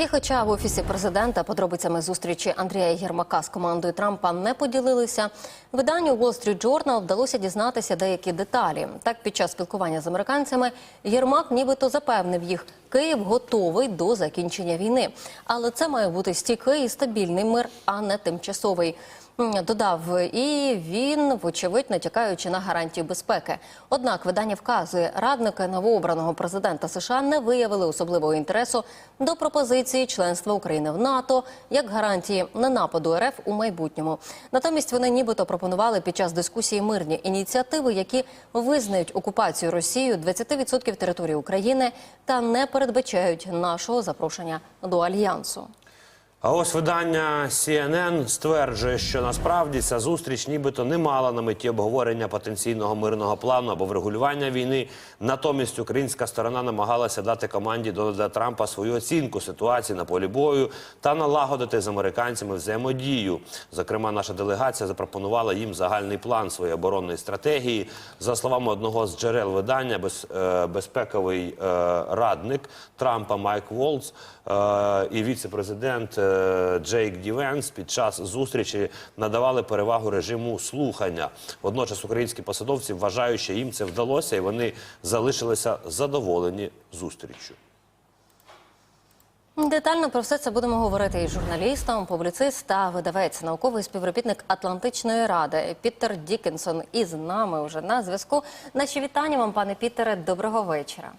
І хоча в офісі президента подробицями зустрічі Андрія Єрмака з командою Трампа не поділилися, виданню Wall Street Journal вдалося дізнатися деякі деталі. Так, під час спілкування з американцями Єрмак нібито запевнив їх, Київ готовий до закінчення війни, але це має бути стійкий і стабільний мир, а не тимчасовий. Додав, і він, вочевидь, натякаючи на гарантії безпеки. Однак видання вказує, радники новообраного президента США не виявили особливого інтересу до пропозиції членства України в НАТО як гарантії ненападу РФ у майбутньому. Натомість вони нібито пропонували під час дискусії мирні ініціативи, які визнають окупацію Росією 20% території України та не передбачають нашого запрошення до альянсу. А ось видання CNN стверджує, що насправді ця зустріч нібито не мала на меті обговорення потенційного мирного плану або врегулювання війни. Натомість українська сторона намагалася дати команді Дональда Трампа свою оцінку ситуації на полі бою та налагодити з американцями взаємодію. Зокрема, наша делегація запропонувала їм загальний план своєї оборонної стратегії. За словами одного з джерел видання, без, е, безпековий е, радник Трампа Майк Волц е, і віце-президент е, Джейк Дівенс під час зустрічі надавали перевагу режиму слухання. Водночас українські посадовці вважають, що їм це вдалося, і вони залишилися задоволені зустріччю. Детально про все це будемо говорити із журналістом, публіцист та видавець, науковий співробітник Атлантичної ради Пітер Дікінсон із нами вже на зв'язку. Наші вітання вам, пане Пітере. Доброго вечора.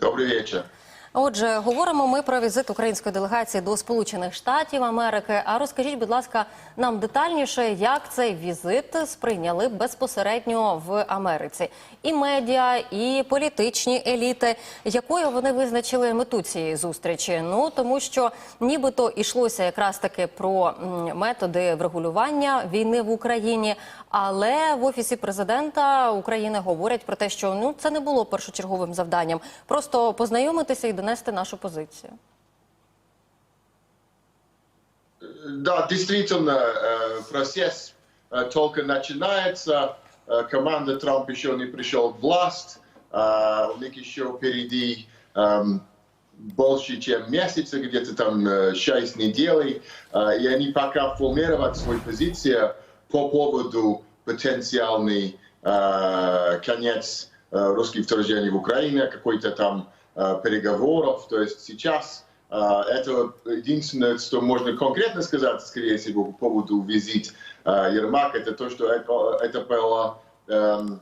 Добрый вечер. Отже, говоримо ми про візит української делегації до Сполучених Штатів Америки. А розкажіть, будь ласка, нам детальніше, як цей візит сприйняли безпосередньо в Америці, і медіа, і політичні еліти, якою вони визначили мету цієї зустрічі? Ну тому що нібито йшлося якраз таки про методи врегулювання війни в Україні, але в офісі президента України говорять про те, що ну це не було першочерговим завданням, просто познайомитися і донести нашу позицію. Да, действительно, э, процесс э, только начинается. Э, Команда Трамп еще не пришел в власть. У них еще впереди эм, больше, чем месяца, где-то там э, 6 недель. И они пока формируют свою позицию по поводу потенциальный конец русских вторжений в Украине, какой-то там переговоров. То есть сейчас э, это единственное, что можно конкретно сказать, скорее всего, по поводу визит э, Ермак, это то, что это, это было эм,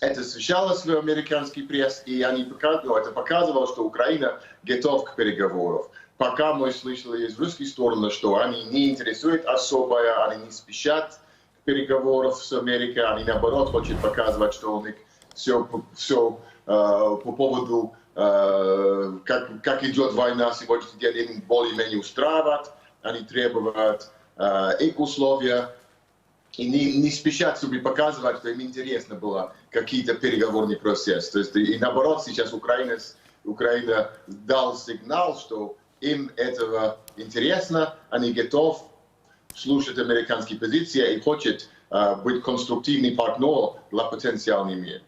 это освещалось в американский пресс, и они пока- ну, это показывало, что Украина готова к переговорам. Пока мы слышали из русской стороны, что они не интересуют особо, они не спешат к переговорам с Америкой, они наоборот хотят показывать, что у них все, все по поводу, э, как, как идет война сегодняшний день, им более-менее устраивает, они требуют э, их условия, и не, не спешат, чтобы показывать, что им интересно было какие-то переговорный процесс. То есть и наоборот сейчас Украина, Украина дал сигнал, что им этого интересно, они готовы слушать американские позиции и хочет э, быть конструктивным партнером для потенциального мира.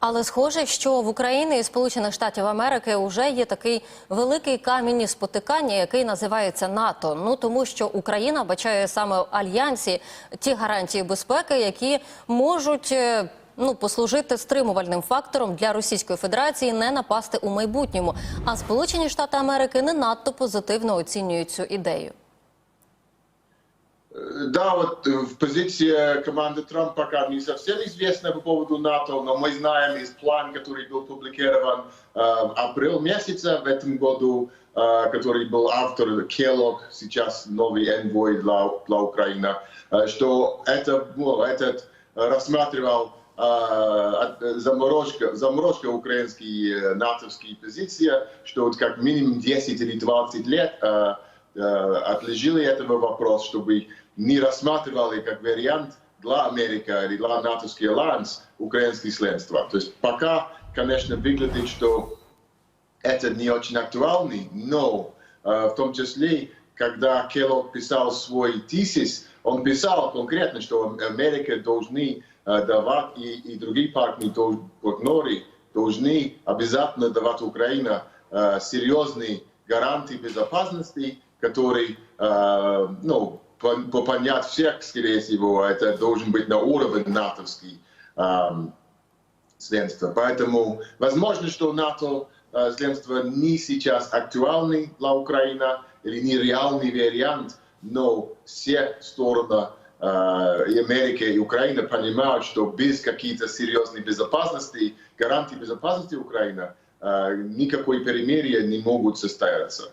Але схоже, що в Україні і Сполучених Штатів Америки вже є такий великий камінь спотикання, який називається НАТО. Ну тому що Україна бачає саме в альянсі ті гарантії безпеки, які можуть. е, Ну, послужити стримувальним фактором для Російської Федерації не напасти у майбутньому. А Сполучені Штати Америки не надто позитивно оцінюють цю ідею. Да, вот э, в позиции команды Трамп пока не совсем известна по поводу НАТО, но мы знаем из плана, который был опубликован э, в апреле месяце в этом году, э, который был автор Келлог, сейчас новый энвой для, для Украины, э, что это, ну, этот э, рассматривал э, э, заморозка, заморозка украинской э, натовской позиции, что вот как минимум 10 или 20 лет э, э, отложили этого вопрос, чтобы не рассматривали как вариант для Америки или для натовский альянс украинские членства. То есть пока, конечно, выглядит, что это не очень актуальный, но э, в том числе, когда Келлог писал свой тезис, он писал конкретно, что Америка должны э, давать и, и другие партнеры, партнеры должны обязательно давать Украине э, серьезный гарантий безопасности, который, э, ну, понять всех, скорее всего, это должен быть на уровне натовский эм, членства. Поэтому возможно, что НАТО э, членство не сейчас актуальный для Украины или не реальный вариант, но все стороны э, и Америка и Украина понимают, что без каких-то серьезной безопасности, гарантий безопасности Украины, э, никакой перемирия не могут состояться.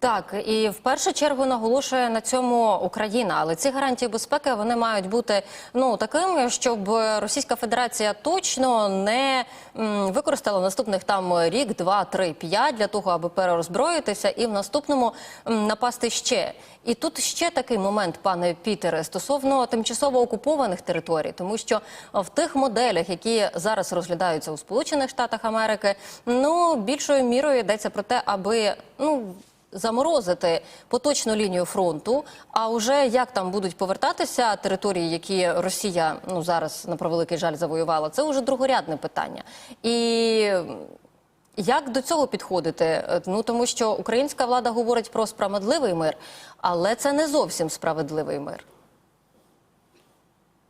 Так, і в першу чергу наголошує на цьому Україна, але ці гарантії безпеки вони мають бути ну такими, щоб Російська Федерація точно не м, використала наступних там рік, два, три, п'ять для того, аби перерозброїтися, і в наступному м, напасти ще. І тут ще такий момент, пане Пітере, стосовно тимчасово окупованих територій, тому що в тих моделях, які зараз розглядаються у Сполучених Штатах Америки, ну більшою мірою йдеться про те, аби ну заморозити поточну лінію фронту. А вже як там будуть повертатися території, які Росія ну зараз на превеликий жаль завоювала, це вже другорядне питання. І як до цього підходити? Е, Ну тому що українська влада говорить про справедливий мир, але це не зовсім справедливий мир.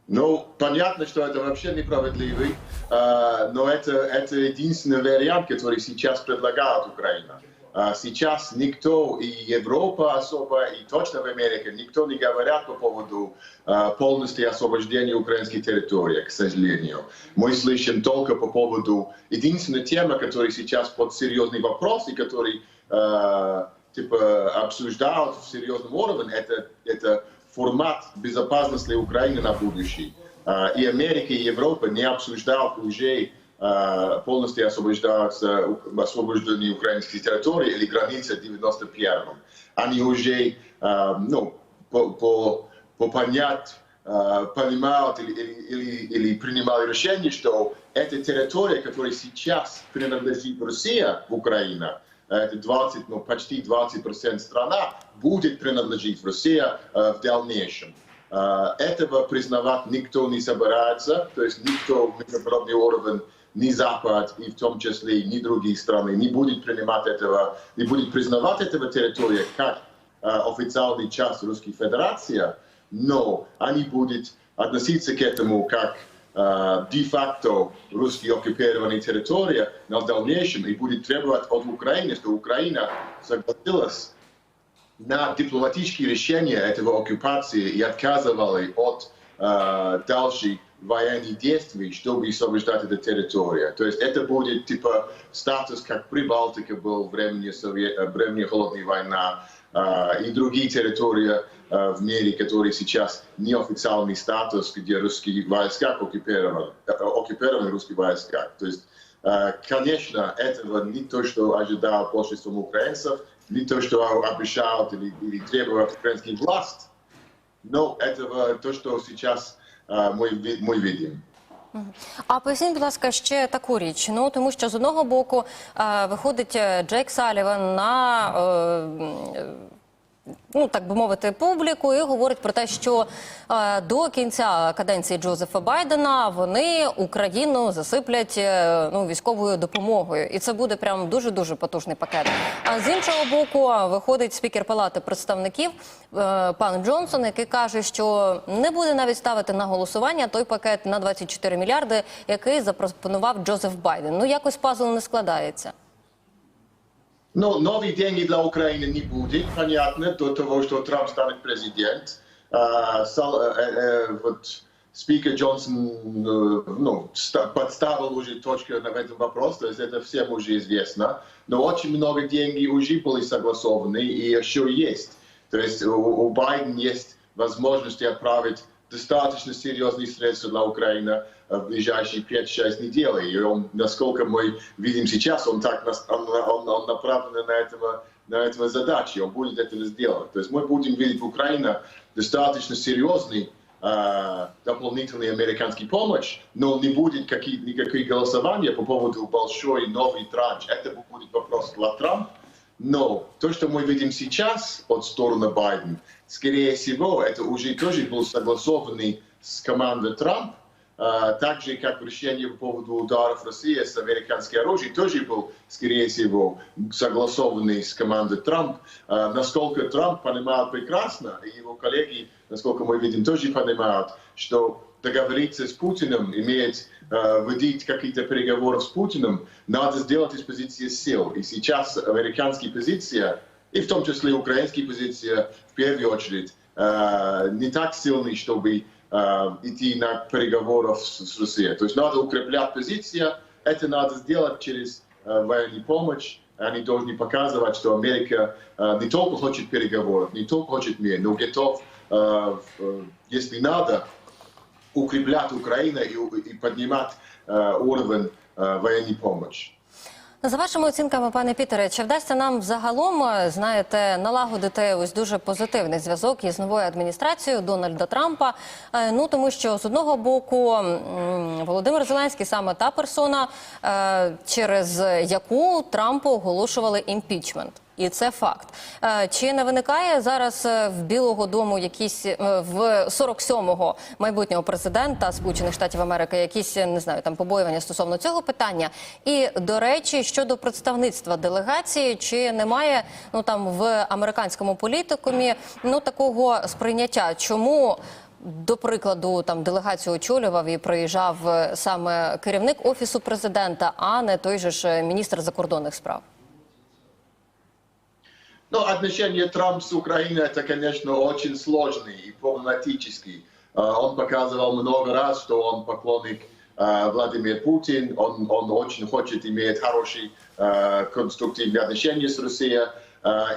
Ну, понятно, что это вообще неправедливый, э, но это, это единственный вариант, который сейчас предлагает Украина. А Сейчас никто, и Европа особо, и точно в Америке, никто не говорят по поводу э, полностью освобождения украинской территории, к сожалению. Мы слышим только по поводу... Единственная тема, которая сейчас под серьезный вопрос, и который э, типа, обсуждают в серьезном уровне, это, это формат безопасности Украины на будущее. А, И Америка, и Европа не обсуждают уже а, полностью освобождаться, освобождение украинских территорий или границы 91-м. Они уже, а, ну, по, по, по понять, а, понимают или, или, или, или принимали решение, что эта территория, которая сейчас принадлежит России в Украине, это 20, ну, почти 20% страна, будет принадлежить России э, в дальнейшем. Э, этого признавать никто не собирается, то есть никто в международный уровень, ни Запад, и в том числе ни другие страны, не будет принимать этого, не будет признавать этого территория как э, официальный часть Русской Федерации, но они будут относиться к этому как э, де-факто русские оккупированные территории на дальнейшем и будет требовать от Украины, что Украина согласилась на дипломатические решения этого оккупации и отказывала от э, дальше военных действий, чтобы освобождать эту территорию. То есть это будет типа статус, как Прибалтика был времени, Совет... времени Холодной войны, э, и другие территории э, в мире, которые сейчас неофициальный статус, где русские войска оккупированы, оккупированы русские войска. То есть, э, конечно, этого не то, что ожидал большинство украинцев, не то, что обещают или, или требуют украинских власть, но этого то, что сейчас э, мы, ви- мы видим. А поясніть, будь ласка, ще таку річ. Ну тому що з одного боку е, виходить е, Джейк Саліван на. Е, м, Ну, так би мовити, публіку і говорить про те, що е, до кінця каденції Джозефа Байдена вони Україну засиплять е, ну, військовою допомогою, і це буде прям дуже дуже потужний пакет. А з іншого боку, виходить спікер Палати представників е, пан Джонсон, який каже, що не буде навіть ставити на голосування той пакет на 24 мільярди, який запропонував Джозеф Байден. Ну якось пазл не складається. Но новые деньги для Украины не будет, понятно, до того, что Трамп станет президент. Вот спикер Джонсон ну, ста- подставил уже точку на этом вопросе, то есть это всем уже известно. Но очень много денег уже были согласованы и еще есть. То есть у, у Байдена есть возможность отправить достаточно серьезные средства для Украины в ближайшие 5-6 недель. И он, насколько мы видим сейчас, он так он, он- он направлен на этого, на этого задачи, он будет это сделать. То есть мы будем видеть в Украине достаточно серьезный э, дополнительной американской помощи, но не будет какие, никаких голосования по поводу большой новый транш. Это будет вопрос для Трампа. Но то, что мы видим сейчас от стороны Байдена, скорее всего, это уже тоже был согласованный с командой Трамп, а, так же, как решение по поводу ударов России с американским оружием, тоже был, скорее всего, согласованный с командой Трамп. А, Насколько Трамп понимает прекрасно, и его коллеги, насколько мы видим, тоже понимают, что договориться с Путиным, иметь, э, вводить какие-то переговоры с Путиным, надо сделать из позиции сил. И сейчас американская позиция, и в том числе украинская позиция, в первую очередь, не так сильный, чтобы идти на переговоры с, с Россией. То есть надо укреплять позицию, это надо сделать через э, военную помощь, они должны показывать, что Америка э, не только хочет переговоров, не только хочет мира, но готов, э, э, если надо, укреплять Украину і, і піднімати е, уровень е, воєнної допомоги. За вашими оцінками, пане Пітере, чи вдасться нам загалом, е, знаєте, налагодити ось дуже позитивний зв'язок із новою адміністрацією Дональда Трампа? Е, Ну тому що з одного боку Володимир Зеленський саме та персона, е, через яку Трампу оголошували імпічмент. І це факт. Е, Чи не виникає зараз е, в Білого Дому якісь е, в 47-го майбутнього президента Сполучених Штатів Америки якісь не знаю там побоювання стосовно цього питання? І до речі, щодо представництва делегації, чи немає ну там в американському політикумі ну такого сприйняття? Чому? До прикладу, там делегацію очолював і приїжджав саме керівник офісу президента, а не той же ж міністр закордонних справ. Ну, отношения Трампа с Украиной, это, конечно, очень сложный и проблематический. Э, Он показывал много раз, что он поклонник э, Владимир Путин, он, он очень хочет иметь хорошие э, конструктивные отношения с Россией,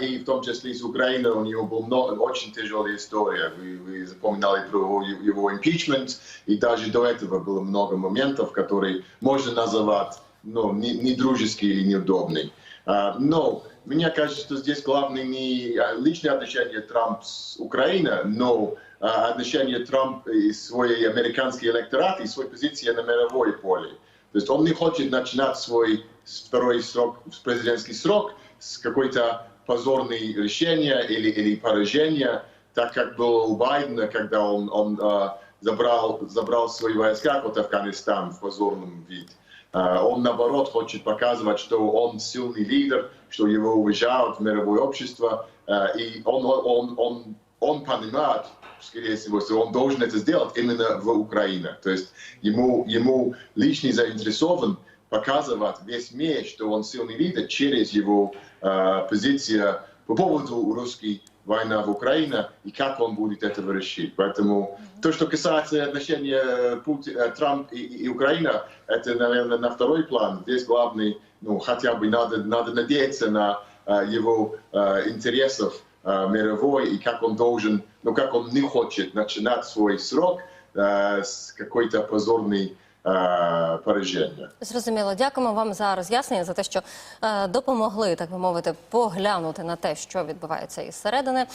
и в том числе с Украиной у него была очень тяжелая история. Вы, вы запоминали про его импичмент, и даже до этого было много моментов, которые можно называть ну, не, не дружеские или неудобные. Но мне кажется, что здесь главное не личные отношения Трампа с Украиной, но а, отношения Трампа и свой американский электорат и свой позиции на мировой поле. То есть он не хочет начинать свой второй срок, президентский срок с какой-то позорной решения или, или поражения, так как было у Байдена, когда он, он а, забрал, забрал свои войска от Афганистана в позорном виде. А, Он, наоборот, хочет показывать, что он сильный лидер, что его уважают мировое общество, а, и он, он, он, он понимает, скорее всего, что он должен это сделать именно в Украине. То есть ему, ему лично заинтересован показывать весь мир, что он сильный лидер через его э, позицию по поводу русской войны в Украине и как он будет это решить. Поэтому то, что касается отношения Пути- э, Трамп и, и Украина, это, наверное, на второй план. Здесь главный, ну, хотя бы надо, надо надеяться на э, его э, интересов э, мировой и как он должен, ну, как он не хочет начинать свой срок э, с какой-то позорной э. Зрозуміло, дякуємо вам за роз'яснення за те, що е, допомогли, так би мовити, поглянути на те, що відбувається із середини.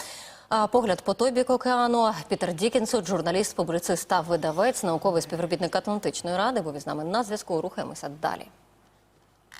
А, Погляд по той бік океану. Пітер Дікінсон, журналіст, публіцист та видавець, науковий співробітник Атлантичної ради. Був із нами на зв'язку. Рухаємося далі.